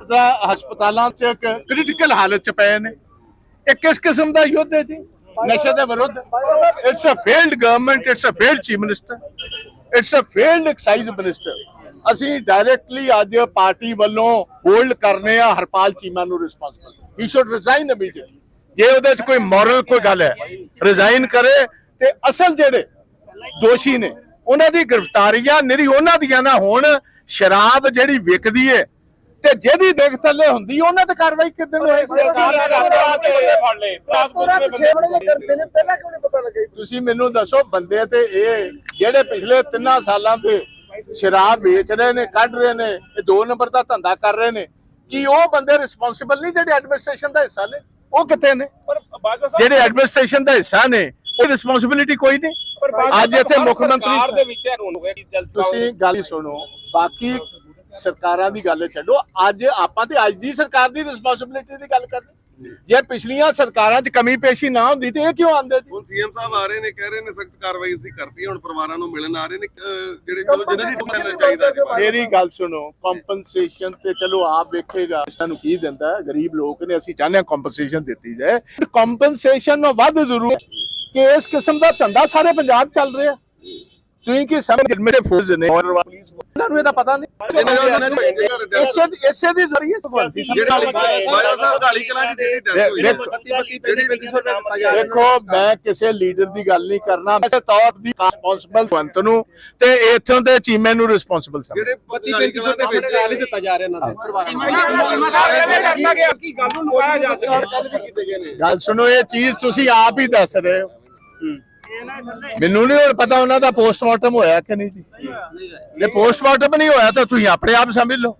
ਹਸਪਤਾਲ ਹਸਪਤਾਲਾਂ 'ਚ ਕ੍ਰਿਟੀਕਲ ਹਾਲਤ 'ਚ ਪਏ ਨੇ। ਇਹ ਕਿਸ ਕਿਸਮ ਦਾ ਯੁੱਧ ਹੈ ਜੀ? ਨਸ਼ੇ ਦੇ ਵਿਰੁੱਧ। It's a failed government it's a failed chief minister it's a failed excise minister ਅਸੀਂ ਡਾਇਰੈਕਟਲੀ ਅੱਜ ਪਾਰਟੀ ਵੱਲੋਂ ਹੋਲਡ ਕਰਨੇ ਆ ਹਰਪਾਲ ਚੀਮਾ ਨੂੰ responsible he should resign immediately ਜੇ ਉਹਦੇ 'ਚ ਕੋਈ ਮੋਰਲ ਕੋਈ ਗੱਲ ਹੈ ਰਿਜ਼ਾਈਨ ਕਰੇ ਤੇ ਅਸਲ ਜਿਹੜੇ ਦੋਸ਼ੀ ਨੇ, ਉਹਨਾਂ ਦੀ ਗ੍ਰਿਫਤਾਰੀਆਂ ਨਿਰੀ ਉਹਨਾਂ ਦੀਆਂ ਨਾ ਹੋਣ, ਸ਼ਰਾਬ ਜਿਹੜੀ ਵਿਕਦੀ ਏ ਤੇ ਜਿਹਦੀ ਦੇਖ ਥੱਲੇ ਹੁੰਦੀ ਉਹਨਾਂ ਤੇ ਕਾਰਵਾਈ ਕਿਦਾਂ ਹੋਏ ਤੁਸੀਂ ਮੈਨੂੰ ਦੱਸੋ ਬੰਦੇ ਤੇ ਇਹ ਜਿਹੜੇ ਪਿਛਲੇ ਤਿੰਨਾਂ ਸਾਲਾਂ ਤੇ ਸ਼ਰਾਬ ਵੇਚ ਰਹੇ ਨੇ ਕੱਢ ਰਹੇ ਨੇ ਇਹ ਦੋ ਨੰਬਰ ਦਾ ਧੰਦਾ ਕਰ ਰਹੇ ਨੇ ਕੀ ਉਹ ਬੰਦੇ ਰਿਸਪੌਂਸਿਬਲ ਨਹੀਂ ਜਿਹੜੇ ਐਡਮਿਨਿਸਟ੍ਰੇਸ਼ਨ ਦਾ ਹਿੱਸਾ ਨੇ? ਉਹ ਕਿੱਥੇ ਨੇ? ਜਿਹੜੇ ਐਡਮਿਨਿਸਟ੍ਰੇਸ਼ਨ ਦਾ ਹਿੱਸਾ ਨੇ ਉਹ ਰਿਸਪੌਂਸਿਬਿਲਿਟੀ ਕੋਈ ਨਹੀਂ। ਅੱਜ ਇੱਥੇ ਮੁੱਖ ਮੰਤਰੀ ਤੁਸੀਂ ਗੱਲ ਸੁਣੋ ਬਾਕੀ ਸਰਕਾਰਾਂ ਦੀ ਗੱਲ ਛੱਡੋ ਅੱਜ ਆਪਾਂ ਤੇ ਅੱਜ ਦੀ ਸਰਕਾਰ ਦੀ ਰਿਸਪੌਂਸਿਬਿਲਿਟੀ ਦੀ ਗੱਲ ਕਰਦੇ। ਜੇ ਪਿਛਲੀਆਂ ਸਰਕਾਰਾਂ 'ਚ ਕਮੀ ਪੇਸ਼ੀ ਨਾ ਹੁੰਦੀ ਤੇ ਇਹ ਕਿਉਂ ਆਂਦੇ ਸੀ? ਹੁਣ ਸੀਐਮ ਸਾਹਿਬ ਆ ਰਹੇ ਨੇ ਕਹਿ ਰਹੇ ਨੇ ਸਖਤ ਕਾਰਵਾਈ ਅਸੀਂ ਕਰਤੀ ਹੁਣ ਪਰਿਵਾਰਾਂ ਨੂੰ ਮਿਲਣ ਆ ਰਹੇ ਨੇ ਜਿਹੜੇ ਚਲੋ ਜਿਹਨਾਂ ਦੀ ਟੁਕਣਾ ਚਾਹੀਦਾ ਜੀ ਮੇਰੀ ਗੱਲ ਸੁਣੋ ਕੰਪਨਸੇਸ਼ਨ ਤੇ ਚਲੋ ਆਪ ਵੇਖੇਗਾ ਇਸ ਨੂੰ ਕੀ ਦਿੰਦਾ? ਗਰੀਬ ਲੋਕ ਨੇ ਅਸੀਂ ਚਾਹੁੰਦੇ ਹਾਂ ਕੰਪਨਸੇਸ਼ਨ ਦਿੱਤੀ ਜਾਏ। ਕੰਪਨਸੇਸ਼ਨ ਵੱਧ ਜ਼ਰੂਰ ਕਿ ਇਸ ਕਿਸਮ ਦਾ ਧੰਦਾ ਸਾਰੇ ਪੰਜਾਬ ਚੱਲ ਰਿਹਾ। ਤੁਸੀਂ ਕੀ ਸਮਝ ਮੇਰੇ ਫੋਰਸ ਨੇ। ਔਰ ਪੁਲਿਸ ਉਹਨਾਂ ਨੂੰ ਇਹਦਾ ਪਤਾ ਨਹੀਂ। ਇਸੇ ਇਸੇ ਦੀ ਜ਼ਰੀਏ ਕਲਾਂ ਦੀ ਹੋਈ ਹੈ। ਦੇਖੋ ਮੈਂ ਕਿਸੇ ਲੀਡਰ ਦੀ ਗੱਲ ਨਹੀਂ ਕਰਨਾ। ਮੈਂ ਤੌਰ ਦੀ ਰਿਸਪੌਂਸਿਬਲ ਵੰਤ ਨੂੰ ਤੇ ਇਥੋਂ ਦੇ ਚੀਮੇ ਨੂੰ ਰਿਸਪੌਂਸਿਬਲ ਸਮਝ ਜਿਹੜੇ ਢਾਲੀ ਕਲਾਂ ਦੇ ਵਿੱਚ ਨਾਲ ਹੀ ਦਿੱਤਾ ਜਾ ਰਿਹਾ। ਇਹਨਾਂ ਦੇ ਕੀ ਗੱਲ ਨੂੰ ਲੁਕਾਇਆ ਜਾ ਸਕਦਾ ਕੱਲ ਵੀ ਕੀਤੇ ਗਏ ਨੇ। ਗੱਲ ਸੁਣੋ ਇਹ ਚੀਜ਼ ਤੁਸੀਂ ਆਪ ਹੀ ਦੱਸ ਰਹੇ ਹੋ। ਮੈਨੂੰ ਨਹੀਂ ਹੁਣ ਪਤਾ ਉਹਨਾਂ ਦਾ ਪੋਸਟਮਾਰਟਮ ਹੋਇਆ ਕਿ ਨਹੀਂ ਜੀ। ਜੇ ਪੋਸਟਮਾਰਟਮ ਨਹੀਂ ਹੋਇਆ ਤਾਂ ਤੁਸੀਂ ਆਪਣੇ ਆਪ ਸਮਝ ਲਓ।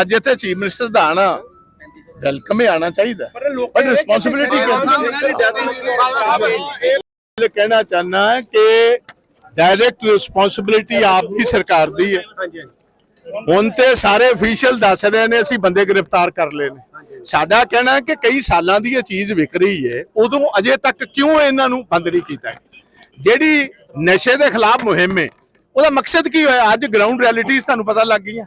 ਅੱਜ ਇੱਥੇ ਚੀਫ ਮਿਨਿਸਟਰ ਦਾ ਆਣਾ ਵੈਲਕਮ ਹੀ ਆਣਾ ਚਾਹੀਦਾ। ਪਰ ਰਿਸਪੌਂਸਿਬਿਲਿਟੀ ਇਹ ਕਹਿਣਾ ਚਾਹਨਾ ਹੈ ਕਿ ਡਾਇਰੈਕਟ ਰਿਸਪੌਂਸਿਬਿਲਿਟੀ ਆਪ ਦੀ ਸਰਕਾਰ ਦੀ ਹੈ। ਹੁਣ ਤੇ ਸਾਰੇ ਅਫੀਸ਼ੀਅਲ ਦੱਸ ਰਹੇ ਨੇ ਅਸੀਂ ਬੰਦੇ ਗ੍ਰਿਫਤਾਰ ਕਰ ਲਏ ਨੇ। ਸਾਡਾ ਕਹਿਣਾ ਕਿ ਕਈ ਸਾਲਾਂ ਦੀ ਇਹ ਚੀਜ਼ ਵਿਕ ਰਹੀ ਹੈ ਉਦੋਂ ਅਜੇ ਤੱਕ ਕਿਉਂ ਇਹਨਾਂ ਨੂੰ ਬੰਦ ਨਹੀਂ ਕੀਤਾ ਜਿਹੜੀ ਨਸ਼ੇ ਦੇ ਖਿਲਾਫ ਮੁਹਿੰਮ ਹੈ ਉਹਦਾ ਮਕਸਦ ਕੀ ਹੋਇਆ? ਅੱਜ ਗਰਾਊਂਡ ਰਿਐਲਿਟੀਜ਼ ਤੁਹਾਨੂੰ ਪਤਾ ਲੱਗ ਗਈਆਂ।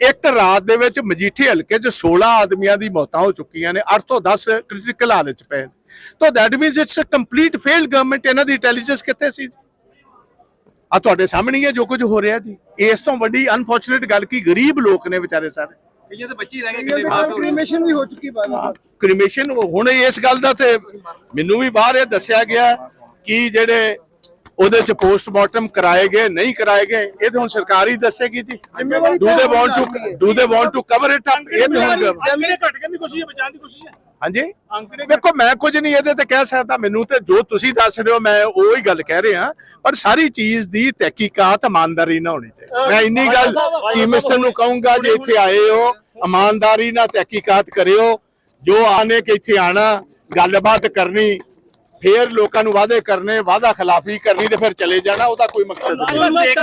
ਇੱਕ ਰਾਤ ਦੇ ਵਿੱਚ ਮਜੀਠੇ ਹਲਕੇ 'ਚ 16 ਆਦਮੀਆਂ ਦੀ ਮੌਤਾਂ ਹੋ ਚੁੱਕੀਆਂ ਨੇ 8 ਤੋਂ 10 ਕ੍ਰਿਟੀਕਲ ਹਾਲਤ 'ਚ ਪਏ ਨੇ। ਤਾਂ that means it's a complete failed government ਇਹਨਾਂ ਦੀ ਇੰਟੈਲੀਜੈਂਸ ਕਿੱਥੇ ਸੀ ਜੀ? ਆ ਤੁਹਾਡੇ ਸਾਹਮਣੇ ਹੀ ਹੈ ਜੋ ਕੁਝ ਹੋ ਰਿਹਾ ਜੀ। ਇਸ ਤੋਂ ਵੱਡੀ ਅਨਫੋਰਚੂਨੇਟ ਗੱਲ ਕੀ? ਗਰੀਬ ਲੋਕ ਨੇ ਵਿਚਾਰੇ ਸਾਰੇ। ਕਈਆਂ ਦੇ ਬੱਚੇ ਹੀ ਰਹਿ ਗਏ ਕਿਤੇ ਬਾਹਰ ਹੋ ਕ੍ਰੀਮੇਸ਼ਨ ਵੀ ਹੋ ਚੁੱਕੀ ਬਾਤ ਕ੍ਰਿਮੇਸ਼ਨ ਹੁਣ ਇਸ ਗੱਲ ਦਾ ਤੇ ਮੈਨੂੰ ਵੀ ਬਾਹਰ ਇਹ ਦੱਸਿਆ ਗਿਆ ਕਿ ਜਿਹੜੇ ਉਹਦੇ ਚ ਪੋਸਟਮਾਰਟਮ ਕਰਾਏ ਗਏ ਨਹੀਂ ਕਰਾਏ ਗਏ ਇਹ ਤਾਂ ਹੁਣ ਸਰਕਾਰ ਹੀ ਦੱਸੇਗੀ ਜੀ। Do they want to do they want to cover it up ਇਹ ਤਾਂ ਹੁਣ ਅੰਕੜੇ ਘਟ ਕਰਨ ਦੀ ਕੋਸ਼ਿਸ਼ ਹੈ ਬਚਾਉਣ ਦੀ ਕੋਸ਼ਿਸ਼ ਹੈ। ਹਾਂਜੀ? ਵੇਖੋ ਮੈਂ ਕੁਝ ਨਹੀਂ ਇਹਦੇ ਤੇ ਕਹਿ ਸਕਦਾ ਮੈਨੂੰ ਤੇ ਜੋ ਤੁਸੀਂ ਦੱਸ ਰਹੇ ਹੋ ਮੈਂ ਉਹ ਹੀ ਗੱਲ ਕਹਿ ਰਿਹਾ ਪਰ ਸਾਰੀ ਚੀਜ਼ ਦੀ ਤਹਿਕੀਕਾਤ ਇਮਾਨਦਾਰੀ ਨਾਲ ਹੋਣੀ ਚਾਹੀਦੀ। ਮੈਂ ਇੰਨੀ ਗੱਲ ਚੀਫ ਮਿਨਿਸਟਰ ਨੂੰ ਕਹੂੰਗਾ ਜੇ ਇੱਥੇ ਆਏ ਹੋ ਇਮਾਨਦਾਰੀ ਨਾਲ ਤਹਿਕੀਕਾਤ ਕਰਿਓ, ਜੋ ਆਨੇ ਕਿ ਇੱਥੇ ਆਣਾ, ਗੱਲਬਾਤ ਕਰਨੀ, ਫੇਰ ਲੋਕਾਂ ਨੂੰ ਵਾਅਦੇ ਕਰਨੇ, ਵਾਅਦਾ ਖਿਲਾਫੀ ਕਰਨੀ ਤੇ ਫਿਰ ਚਲੇ ਜਾਣਾ, ਉਹਦਾ ਕੋਈ ਮਕਸਦ ਨਹੀਂ।